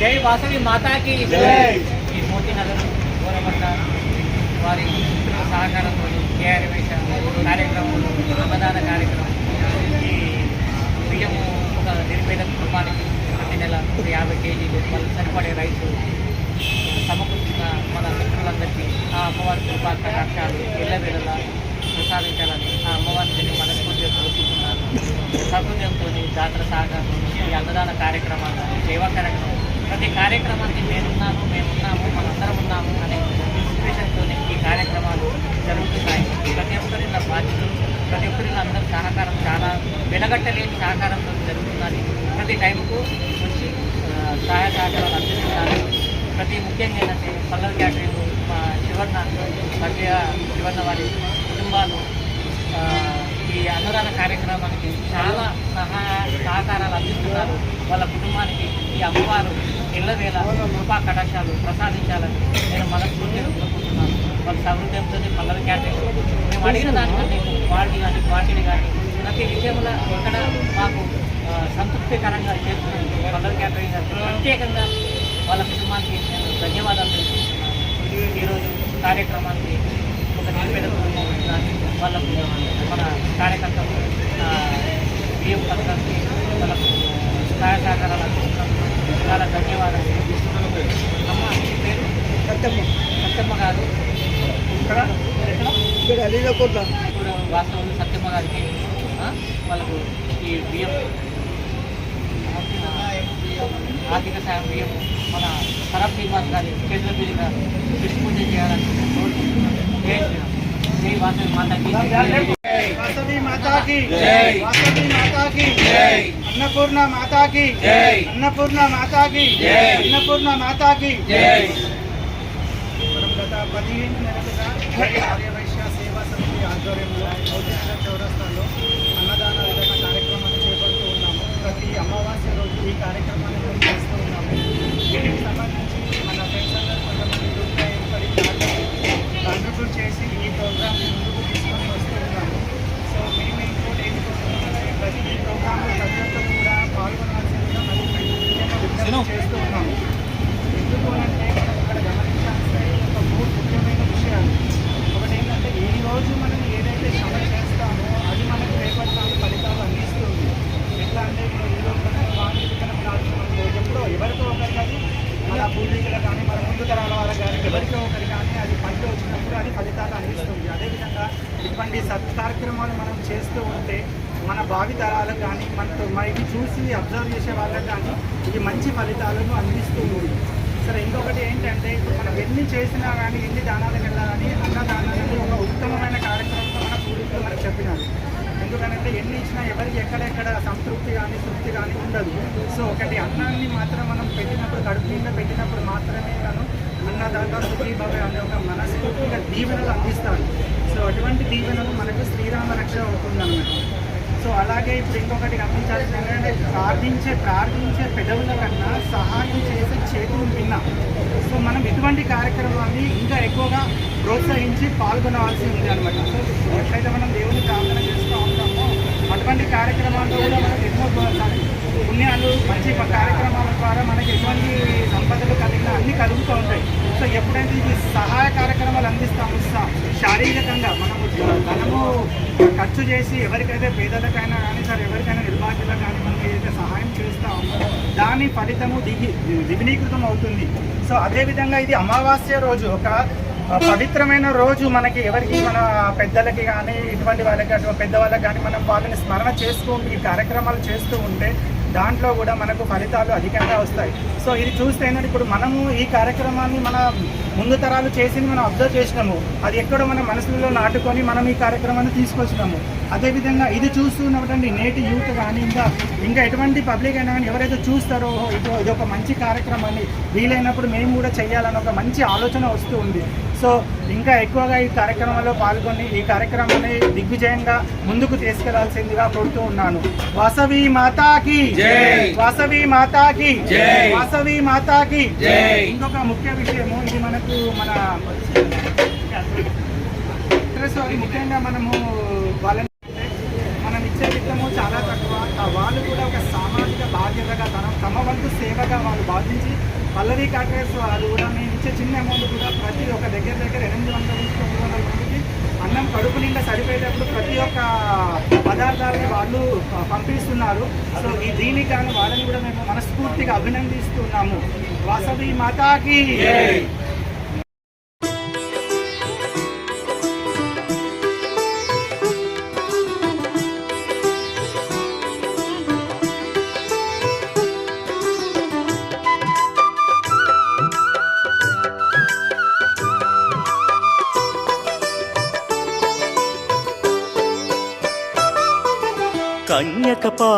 జై వాసవి మాతాకి. ఈ మోతీనగర్ గోరమట్ట వారి సహకారంతో కేఆర్వేష కార్యక్రమాలు అన్నదాన కార్యక్రమం ఈ బియ్యము ఒక నిరుపేద కుటుంబానికి ప్రతి నెల యాభై కేజీలు వాళ్ళు సరిపడే రైతు సమకూర్చిన మన మిత్రులందరికీ ఆ అమ్మవారి కృపా కటాక్షాలు ఎల్లవేళలా ప్రసాదించాలని ఆ అమ్మవారిని మనస్ఫూర్తిగా కోరుకుంటున్నాను సహృదయంతో జాతర సహకారం ఈ అన్నదాన కార్యక్రమాలు సేవా కార్యక్రమం ప్రతి కార్యక్రమానికి నేనున్నాను మేమున్నాము మనందరం ఉన్నాము అనే ఇన్స్పిరేషన్తో ఈ కార్యక్రమాలు జరుగుతున్నాయి ప్రతి ఒక్కరి నా బాధ్యతలు ప్రతి ఒక్కరి అందరి సహకారం చాలా వెలగట్టలేని సహకారంతో జరుగుతున్నది ప్రతి టైంకు వచ్చి ఆ, సహాయ సహకారాలు అందిస్తున్నారు ప్రతి ముఖ్యంగా ఏంటంటే పల్లవి క్యాటరింగ్ మా శివర్ణ సభ్య శివర్ణ వారి కుటుంబాలు ఆ, ఈ అన్నదాన కార్యక్రమానికి చాలా సహాయ సహకారాలు అందిస్తున్నారు వాళ్ళ కుటుంబానికి ఈ అమ్మవారు ఎల్లవేళ కృపా కటాక్షాలు ప్రసాదించాలని నేను మనస్ఫూర్తిగా కోరుకుంటున్నాను. వాళ్ళ సౌహృదయంతో పల్లవి క్యాటరింగ్ మేము అడిగిన దానికంటే క్వాలిటీ కానీ క్వాంటిటీ కానీ ప్రతి విషయంలో ఎక్కడ మాకు సంతృప్తికరంగా చేస్తున్నాను పల్లవి క్యాటరింగ్ గారికి ప్రత్యేకంగా వాళ్ళ కుటుంబానికి నేను ధన్యవాదాలు తెలుసుకుంటున్నాను ఈరోజు కార్యక్రమానికి ఒక నిరుపేద కుటుంబం వాళ్ళకు మన కార్యకర్తలు బియ్యం పథకానికి వాళ్ళకు సహాయ సహకారాలు అందిస్తున్నందుకు చాలా ధన్యవాదాలు. సత్యమ్మ సత్యమ్మ గారు ఇక్కడ ఇక్కడ అలీలకోట్ల ఇప్పుడు వాస్తవంలో సత్యమ్మ గారికి వాళ్ళకు ఈ బియ్యం ఆర్థిక సాయం బియ్యం మన సరఫ్ శ్రీనివాస్ గారి చేతుల మీదుగా డిస్ట్రిబ్యూట్ చేయాలని కోరుకుంటున్నాను జై శ్రీరామ్ జై వాసవి మాతాకి జై. వాసవి మాతాకి జై. వాసవి మాతాకి జై. అన్నపూర్ణ మాతాకి జై. అన్నపూర్ణ మాతాకి జై. అన్నపూర్ణ మాతాకి జై. మనం గత పదిహేను నెలలుగా ఆర్యవైశ్య సేవా సమితి ఆధ్వర్యంలో ఔదిష్ట చౌరస్తాలో అన్నదాన వితరణ కార్యక్రమాన్ని చేపడుతూ ఉన్నాము ప్రతి అమావాస్య రోజు ఈ కార్యక్రమాన్ని మేము చేస్తూ ఉన్నాము దీనికి సంబంధించి మన ఫ్రెండ్స్ అందరూ కొంతమంది గ్రూప్గా ఏర్పడి కాంట్రిబ్యూట్ చేసి ఈ ప్రోగ్రామ్ ముందుకు తీసుకొని వస్తూ ఉన్నాము సో మేము ఇంకోటి ఏం కోరుకుంటున్నామంటే ప్రతి ప్రోగ్రాంలో ప్రతి ఒక్కరు కూడా పాల్గొనాల్సిందిగా మరియు విజ్ఞప్తి చేస్తూ ఉన్నాము ఎందుకు అంటే మనం ఇక్కడ గమనించాల్సిన ఒక మూడు ముఖ్యమైన విషయాలు ఒకటి ఏంటంటే ఈ రోజు మనం ఏదైతే శ్రమ చేస్తామో అది మనకు రేపటి నాడు ఫలితాలు అందిస్తుంది ఎట్లా అంటే ఇప్పుడు ఈ రోజు మనం వాణి విత్తనం నాటుకున్నప్పుడు ఎప్పుడో ఎవరికో ఒకరికి అది మన పూర్వీకులకు కానీ మన ముందు తరాల వాళ్ళకి కానీ ఎవరికో ఒకరికి కానీ అది పంట వచ్చినప్పుడు అది ఫలితాలు అందిస్తుంది అదేవిధంగా ఇటువంటి సత్ కార్యక్రమాలు మనం చేస్తూ ఉంటే మన భావి తరాలకు కానీ మనతో మన ఇది చూసి అబ్జర్వ్ చేసే వాళ్ళకి కానీ ఇది మంచి ఫలితాలను అందిస్తూ సరే ఇంకొకటి ఏంటంటే ఇప్పుడు మనం ఎన్ని చేసినా కానీ ఎన్ని దానాలకు వెళ్ళినా కానీ అన్నదానం ఒక ఉత్తమమైన కార్యక్రమంతో మన పూర్వీకులు మనకు చెప్పినారు. ఎందుకంటే ఎన్ని ఇచ్చినా ఎవరికి ఎక్కడెక్కడ సంతృప్తి కానీ తృప్తి కానీ ఉండదు. సో ఒకటి అన్నాన్ని మాత్రం మనం పెట్టినప్పుడు కడుపు మీద పెట్టినప్పుడు మాత్రమే మనం అన్నదాత సుఖీ అనే ఒక మనస్ఫూర్తిగా దీవెనలు అందిస్తాడు. సో అటువంటి దీవెనలు మనకు శ్రీరామ రక్ష అవుతుందన్నమాట. సో అలాగే ఇప్పుడు ఇంకొకటి గమనించాల్సింది ఏంటంటే ప్రార్థించే ప్రార్థించే పెదవుల కన్నా సహాయం చేసే చేతులు విన్న సో మనం ఇటువంటి కార్యక్రమాన్ని ఇంకా ఎక్కువగా ప్రోత్సహించి పాల్గొనవలసి ఉంది అనమాట సో ఎట్లయితే మనం దేవుని ప్రార్థన ఇటువంటి కార్యక్రమాల్లో కూడా మనకు ఎన్నో పుణ్యాలు మంచి కార్యక్రమాల ద్వారా మనకి ఎటువంటి సంపదలు కలిగిన అన్ని కలుగుతూ ఉంటాయి. సో ఎప్పుడైతే ఇది సహాయ కార్యక్రమాలు అందిస్తామో శారీరకంగా మనము ధనము ఖర్చు చేసి ఎవరికైతే పేదలకైనా కానీ సార్ ఎవరికైనా నిర్వాహితులకు కానీ మనం ఏదైతే సహాయం చేస్తామో దాని ఫలితము దిగి దివినీకృతం అవుతుంది. సో అదేవిధంగా ఇది అమావాస్య రోజు ఒక పవిత్రమైన రోజు మనకి ఎవరికి మన పెద్దలకి కానీ ఇటువంటి వాళ్ళకి అటువంటి పెద్దవాళ్ళకి కానీ మనం వాళ్ళని స్మరణ చేస్తూ ఉంటే ఈ కార్యక్రమాలు చేస్తూ ఉంటే దాంట్లో కూడా మనకు ఫలితాలు అధికంగా వస్తాయి. సో ఇది చూస్తే ఏంటంటే ఇప్పుడు మనము ఈ కార్యక్రమాన్ని మన ముందు తరాలు చేసింది మనం అబ్జర్వ్ చేసినాము. అది ఎక్కడో మన మనసులో నాటుకొని మనం ఈ కార్యక్రమాన్ని తీసుకొచ్చినాము. అదేవిధంగా ఇది చూస్తున్నటువంటి నేటి యూత్ కానీ ఇంకా ఇంకా ఎటువంటి పబ్లిక్ అయినా కానీ ఎవరైతే చూస్తారో "ఓహో, ఇది ఇది ఒక మంచి కార్యక్రమాన్ని వీలైనప్పుడు మేము కూడా చేయాలని ఒక మంచి ఆలోచన వస్తూ ఉంది. సో ఇంకా ఎక్కువగా ఈ కార్యక్రమంలో పాల్గొని ఈ కార్యక్రమాన్ని దిగ్విజయంగా ముందుకు తీసుకెళ్ళాల్సిందిగా కోరుతూ ఉన్నాను. వాసవి మాతాకి! వాసవి మాతాకి జై. వాసవి మాతాకి జై. ఇంకొక ముఖ్య విషయము ఇది మనకు మన అది ముఖ్యంగా మనము వాళ్ళని మనం ఇచ్చే విత్తము చాలా తక్కువ వాళ్ళు కూడా ఒక సామాజిక బాధ్యతగా తన తమ వంతు సేవగా వాళ్ళు భావించి పల్లవి కాంగ్రెస్ వాళ్ళు కూడా మేము ఇచ్చే చిన్న అమౌంట్ కూడా ప్రతి ఒక్క దగ్గర దగ్గర ఎనిమిది వందల నుంచి తొమ్మిది వందల అన్నం కడుపు నిండా సరిపోయేటప్పుడు ప్రతి ఒక్క పదార్థాలని వాళ్ళు పంపిస్తున్నారు. సో ఈ దీనికి కానీ వాళ్ళని కూడా మేము మనస్ఫూర్తిగా అభినందిస్తున్నాము. వాసవి మాతాకి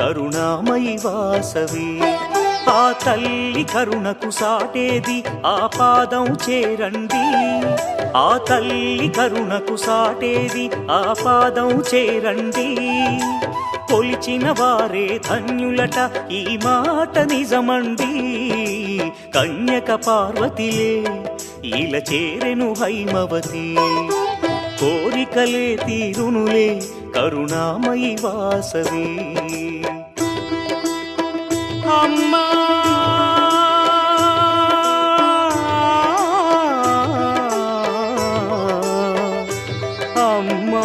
కరుణామయి వాసవి. ఆ తల్లి కరుణకు సాటేది ఆ పాదం చేరండి. ఆ తల్లి కరుణకు సాటేది ఆ పాదం చేరండి. కొలిచిన వారే ధన్యులట ఈ మాట నిజమండి. కన్యక పార్వతిలే ఇలా చేరెను హైమవతి. కోరికలే తీరునులే కరుణామయి వాసవే. அம்மா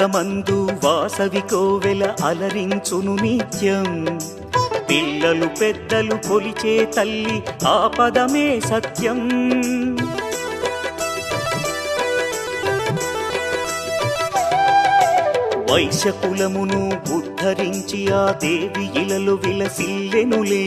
ప్రతిపురమందు వాసవి కోవెల అలరించును నిత్యం. పిల్లలు పెద్దలు కొలిచే తల్లి ఆ పదమే సత్యం. వైశ్యకులమును ఉద్ధరించి ఆ దేవి ఇలలు విలసిల్లెనులే.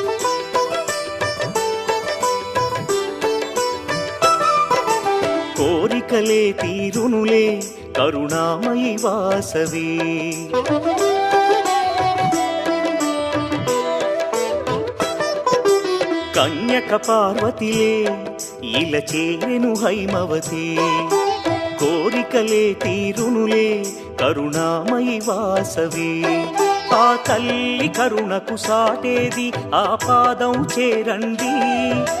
కోరికలే తీరునులే కరుణామయి వాసవి. కన్యక పార్వతిలే ఇల చేరెను హైమవతి. కోరికలే తీరునులే కరుణామయి వాసవి. ఆ తల్లి కరుణకు సాటేది ఆ పాదం చేరండి.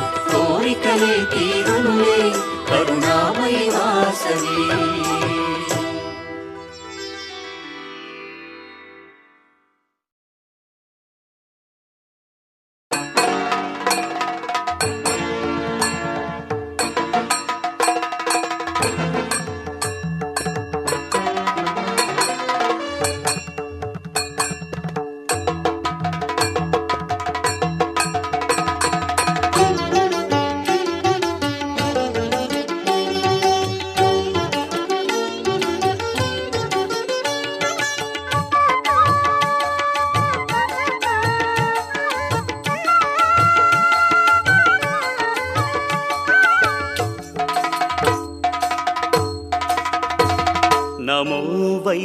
కోరికలే తీరులే కరుణామయ వాసవి.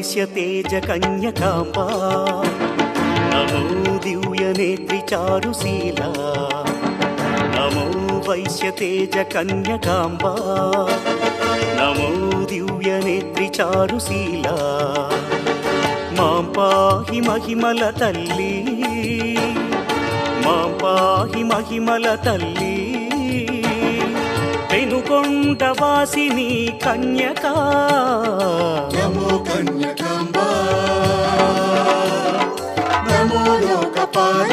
వైశ్యతేజ కన్యకాంబా. నమో దివ్యనేత్రి చారుశీల. నమో వైశ్యతేజ కన్యకాంబా. నమో దివ్యనేత్రి చారుశీల. మాం పాహి మహిమల వాసిని కన్యకా. నమో కన్యకాంబా. నమో లోకపాల.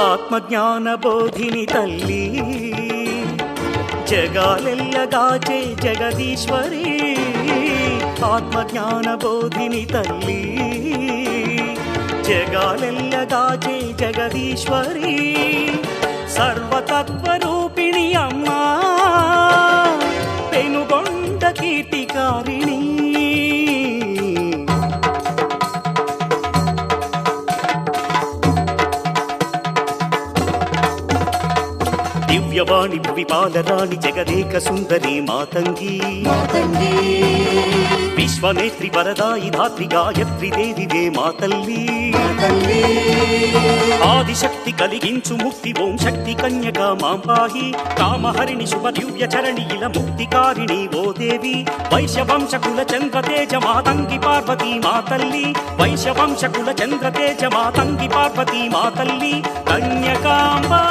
ఆత్మజ్ఞాన బోధిని తల్లి. జగాలెల్లగాచే జగదీశ్వరి. ఆత్మజ్ఞాన బోధిని తల్లి. జగాలెల్లగాచే జగదీశ్వరి. సర్వతత్వరూపిణి దివ్యవాణి భువి పాలరాణి జగదేక సుందరి మాతంగి. విశ్వనేత్రి వరదాయి ధాత్రి గాయత్రి దేవివే మా తల్లి తల్లి ఆదిశక్తి కలిగించు ముక్తి ఓం శక్తి కన్యక మాం పాహి. కామహరిణి శుభ దివ్య చరణి ఇల ముక్తికారిణి ఓ దేవి. వైశ్యవంశకుల చంద్ర తేజ మాతంగి పార్వతీ మా తల్లి వైశ్యవంశకుల చంద్ర తేజ మాతంగి పార్వతీ మా తల్లి కన్యకాంబా కన్యకాంబా